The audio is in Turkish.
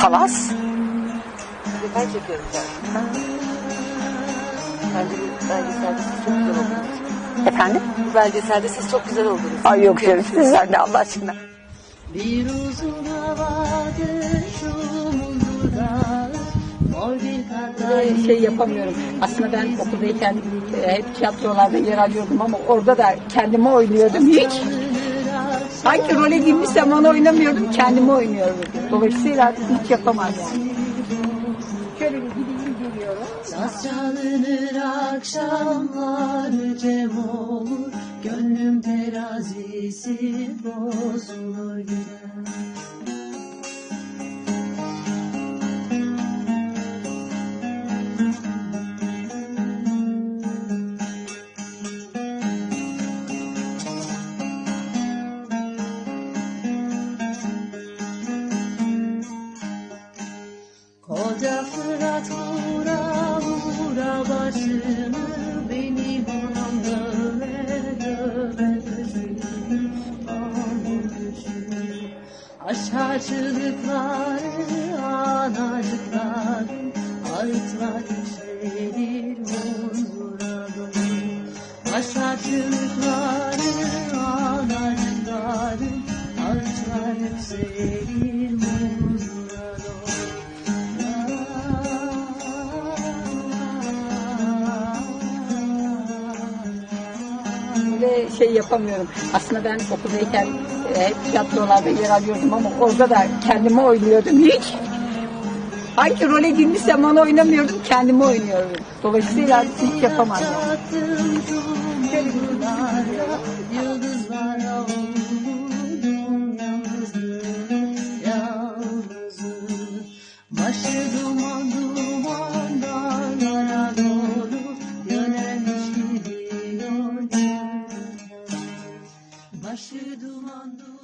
Talas. Detay çekiyorum ben. Bence belgeselde siz çok güzel oldunuz. Efendim? Bu belgeselde siz çok güzel oldunuz. Ay yok canım sizden de Allah aşkına. Bir uzun havadır şu muzurda Mor bir kadar şey yapamıyorum. Aslında ben okuldayken e, hep tiyatrolarda yer alıyordum ama orada da kendime oynuyordum hiç. Hangi role girmişsem onu oynamıyordum, kendimi oynuyorum. Dolayısıyla hiç yapamazdım. Şöyle bir gideyim geliyorum. Saz çalınır akşamlar cem olur Gönlüm terazisi bozulur gider Fırat vura başını Benim anam döve döve gözünü Anam gözünü Aşağıcılıkları anacıkları Ağıtlar yükselir huzura dolu. Aşağıcılıkları Böyle şey yapamıyorum. Aslında ben okuldayken e, tiyatrolarda yer alıyordum ama orada da kendimi oynuyordum hiç. Hangi role girmişsem onu oynamıyordum, kendimi oynuyorum. Dolayısıyla hiç yapamazdım. Yattım Başı duman duman